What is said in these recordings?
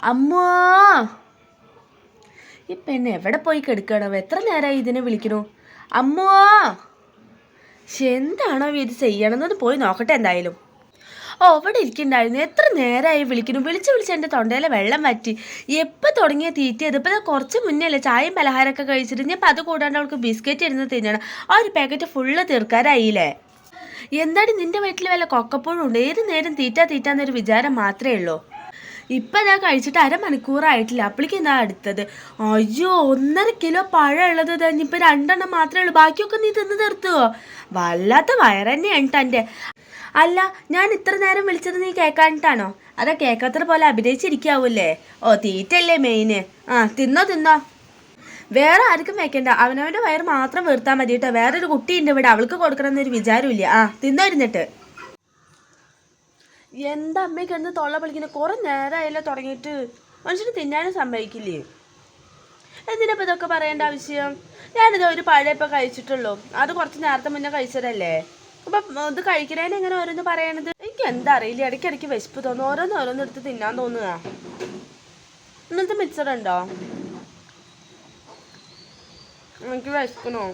അമ്മോ. ഈ പെണ്ണ് എവിടെ പോയി കെടുക്കണോ എത്ര നേരമായി ഇതിനെ വിളിക്കണു? അമ്മോ. എന്താണോ ഇത് ചെയ്യണമെന്നത് പോയി നോക്കട്ടെ എന്തായാലും. ഓ അവിടെ ഇരിക്കണ്ടായിരുന്നു. എത്ര നേരമായി വിളിക്കുന്നു വിളിച്ച് വിളിച്ച് എന്റെ തൊണ്ടയിലെ വെള്ളം വറ്റി. എപ്പോൾ തുടങ്ങിയ തീറ്റയത്? ഇപ്പം കുറച്ച് മുന്നേ അല്ലേ ചായയും പലഹാരമൊക്കെ കഴിച്ചിട്ട്. ഞാൻ അത് കൂടാണ്ട് അവൾക്ക് ബിസ്ക്കറ്റ് ഇരുന്ന് തിന്നണം. ആ ഒരു പാക്കറ്റ് ഫുള്ള് തീർക്കാറായില്ലേ എന്താണ് നിന്റെ വീട്ടിൽ വല്ല കൊക്കപ്പോഴും ഉണ്ട് ഏത് നേരം തീറ്റ തീറ്റാന്നൊരു വിചാരം മാത്രമേ ഉള്ളൂ. ഇപ്പം ഞാൻ കഴിച്ചിട്ട് അരമണിക്കൂറായിട്ടില്ല. അപ്പോഴേക്കും എന്താ അടുത്തത്? അയ്യോ ഒന്നര കിലോ പഴം ഉള്ളത് തന്നെ ഇപ്പം രണ്ടെണ്ണം മാത്രമേ ഉള്ളൂ. ബാക്കിയൊക്കെ നീ തിന്ന് തീർത്തുവോ വല്ലാത്ത വയറന്നെയാണ് തന്റെ. അല്ല ഞാൻ ഇത്ര നേരം വിളിച്ചത് നീ കേൾക്കാനിട്ടാണോ അതാ കേൾക്കാത്ത പോലെ അഭിനയിച്ചിരിക്കാവൂല്ലേ? ഓ തീറ്റല്ലേ മെയിന്. ആ തിന്നോ തിന്നോ. വേറെ ആർക്കും വെക്കണ്ട. അവനവന്റെ വയറ് മാത്രം വീർത്താൽ മതി കേട്ടോ വേറൊരു കുട്ടിയുണ്ട് ഇവിടെ. അവൾക്ക് കൊടുക്കണം എന്നൊരു വിചാരമില്ല. ആ തിന്നോ ഇരുന്നിട്ട്. എന്താ അമ്മയ്ക്ക് കിടന്ന് തൊള്ള വിളിക്കുന്നത് കുറേ നേരമായല്ലോ തുടങ്ങിയിട്ട്. മനുഷ്യന് തിന്നാനും സമ്മതിക്കില്ലേ? എന്തിനപ്പോൾ ഇതൊക്കെ പറയേണ്ട ആവശ്യം? ഞാനിത് ഒരു പഴം ഇപ്പം കഴിച്ചിട്ടുള്ളൂ. അത് കുറച്ച് നേരത്തെ മുന്നേ കഴിച്ചതല്ലേ? അപ്പം ഇത് കഴിക്കണേന് എങ്ങനെ ഓരോന്ന് പറയണത്? എനിക്ക് എന്താ അറിയില്ല. ഇടയ്ക്കിടയ്ക്ക് വിശപ്പ് തോന്നുന്നു ഓരോന്ന് ഓരോന്ന് എടുത്ത് തിന്നാൻ തോന്നുക. ഇന്നത്തെ മിക്സർ ഉണ്ടോ? എനിക്ക് വിശക്കണോ.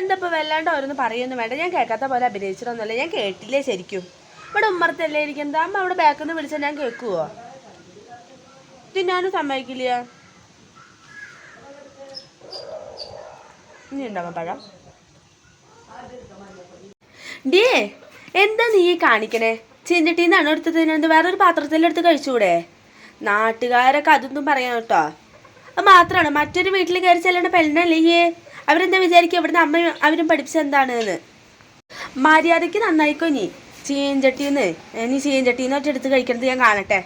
എന്താ ഇപ്പൊ വല്ലാണ്ട് ഓരോന്ന് പറയുന്നു. വേണ്ട ഞാൻ കേൾക്കാത്ത പോലെ അഭിനയിച്ചിട്ടൊന്നുമല്ല. ഞാൻ കേട്ടില്ലേ ശരിക്കും. ഇവിടെ ഉമ്മറത്തല്ലേ ഇരിക്കുന്നത്? അമ്മ അവിടെ ബാക്കിൽ നിന്ന് വിളിച്ചാൽ ഞാൻ കേൾക്കുവോ? തിന്നാനും സമ്മതിക്കില്ല. ഇനി എന്താ നീ കാണിക്കണേ? ചീഞ്ചട്ടിന്നാണ് എടുത്തത്? എന്ത് വേറൊരു പാത്രത്തിലെടുത്ത് കഴിച്ചുകൂടെ നാട്ടുകാരൊക്കെ അതൊന്നും പറയാം കേട്ടോ. അത് മാത്രമാണ്. മറ്റൊരു വീട്ടിൽ കയറി ചെല്ലേണ്ട പെണ്ണല്ലേ അവരെന്താ വിചാരിക്കുക? ഇവിടുന്ന് അമ്മ അവരും പഠിപ്പിച്ചത് എന്താണ് എന്ന് മര്യാദയ്ക്ക് നന്നായിക്കോ നീ ചീഞ്ചട്ടിന്ന്. നീ ചീഞ്ചട്ടിന്ന് ഒറ്റ എടുത്ത് കഴിക്കണത് ഞാൻ കാണട്ടെ.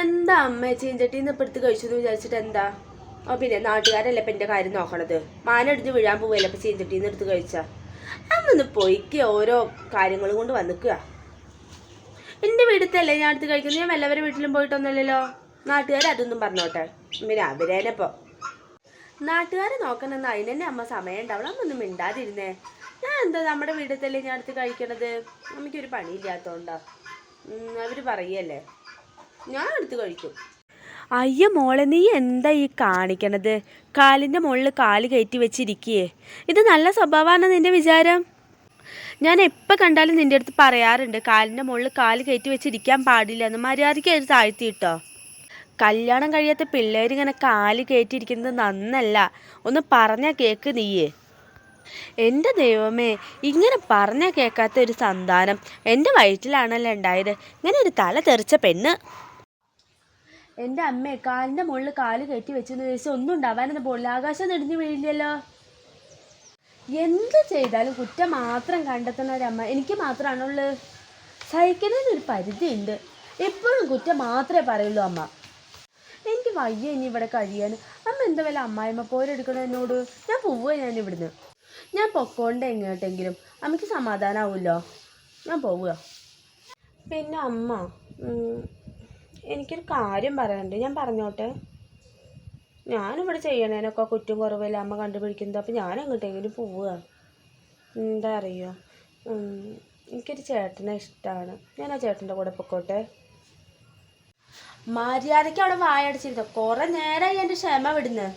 എന്താ അമ്മ ചീഞ്ചട്ടിന്ന് ഇപ്പം എടുത്ത് കഴിച്ചു എന്ന് വിചാരിച്ചിട്ട് എന്താ? ഓ പിന്നെ നാട്ടുകാരല്ലേ ഇപ്പം എന്റെ കാര്യം നോക്കണത്? മാനടിഞ്ഞ് വീഴാൻ പോവല്ലേ ഇപ്പം ചീഞ്ചട്ടിന്ന് എടുത്ത് കഴിച്ചാ? അന്നൊന്ന് പൊയ്ക്ക് ഓരോ കാര്യങ്ങളും കൊണ്ട് വന്നിക്കുക എന്റെ വീട്ടിലല്ലേ ഞാൻ അടുത്ത് കഴിക്കുന്നത്? ഞാൻ വല്ലവരുടെ വീട്ടിലും പോയിട്ടൊന്നുമില്ലല്ലോ. നാട്ടുകാർ അതൊന്നും പറഞ്ഞോട്ടെ. പിന്നെ അവരേനപ്പോ നാട്ടുകാരെ നോക്കണമെന്ന് അതിനെന്നെ അമ്മ സമയം ഉണ്ടാവണം അമ്മ ഒന്നും മിണ്ടാതിരുന്നേ. ഞാൻ എന്താ നമ്മുടെ വീട്ടിലല്ലേ ഞാൻ അടുത്ത് കഴിക്കണത്? അമ്മയ്ക്കൊരു പണിയില്ലാത്തോണ്ടാ. ഉം, അവർ പറയല്ലേ? ഞാൻ അടുത്ത് കഴിക്കും. അയ്യ മോളെ നീ എന്താ ഈ കാണിക്കണത്? കാലിന്റെ മുകളിൽ കാൽ കയറ്റി വെച്ചിരിക്കേ. ഇത് നല്ല സ്വഭാവമാണ് നിന്റെ വിചാരം? ഞാൻ എപ്പോൾ കണ്ടാലും നിന്റെ അടുത്ത് പറയാറുണ്ട് കാലിന്റെ മുകളിൽ കാൽ കയറ്റി വെച്ചിരിക്കാൻ പാടില്ല എന്ന്. മര്യാദയ്ക്ക് അത് താഴ്ത്തിയിട്ടോ? കല്യാണം കഴിയാത്ത പിള്ളേർ ഇങ്ങനെ കാൽ കയറ്റിയിരിക്കുന്നത് നന്നല്ല. ഒന്ന് പറഞ്ഞാൽ കേക്ക് നീയേ. എന്റെ ദൈവമേ ഇങ്ങനെ പറഞ്ഞാൽ കേൾക്കാത്ത ഒരു സന്താനം എന്റെ വയറ്റിലാണല്ലോ ഉണ്ടായത്. ഇങ്ങനെ ഒരു തല തെറിച്ച പെണ്ണ്. എന്റെ അമ്മേ കാലിന്റെ മുകളിൽ കാൽ കയറ്റി വെച്ചെന്ന് ചോദിച്ചാൽ ഒന്നും ഉണ്ടാവാനൊന്നും പോലില്ല ആകാശം നെടിഞ്ഞു വീഴില്ലല്ലോ. എന്ത് ചെയ്താലും കുറ്റം മാത്രം കണ്ടെത്തുന്ന ഒരമ്മ എനിക്ക് മാത്രമാണുള്ളത് സഹിക്കുന്നതിനൊരു പരിധിയുണ്ട്. എപ്പോഴും കുറ്റം മാത്രമേ പറയുള്ളൂ അമ്മ. എനിക്ക് വയ്യ ഇനി ഇവിടെ കഴിയാൻ. അമ്മ എന്താ വല്ല അമ്മായിമ്മ പോരെടുക്കണോ എന്നോട്? ഞാൻ പോവുക ഞാൻ ഇവിടുന്ന്. ഞാൻ പൊക്കോണ്ട് എങ്ങോട്ടെങ്കിലും. അമ്മയ്ക്ക് സമാധാനമാവുമല്ലോ ഞാൻ പോവുക പിന്നെ അമ്മ എനിക്കൊരു കാര്യം പറയാനുണ്ട്. ഞാൻ പറഞ്ഞോട്ടെ? ഞാനിവിടെ ചെയ്യണേനൊക്കെ കുറ്റം കുറവില്ല അമ്മ കണ്ടുപിടിക്കുന്നത്. അപ്പം ഞാൻ എങ്ങോട്ടെങ്കിലും പോവുക എന്താ അറിയോ? എനിക്കൊരു ചേട്ടനെ ഇഷ്ടമാണ് ഞാൻ ആ ചേട്ടന്റെ കൂടെ പൊക്കോട്ടെ? മര്യാദയ്ക്ക് അവിടെ വായടച്ചിരുന്നു. കുറെ നേരമായി എന്റെ ക്ഷമ വിടുന്നത്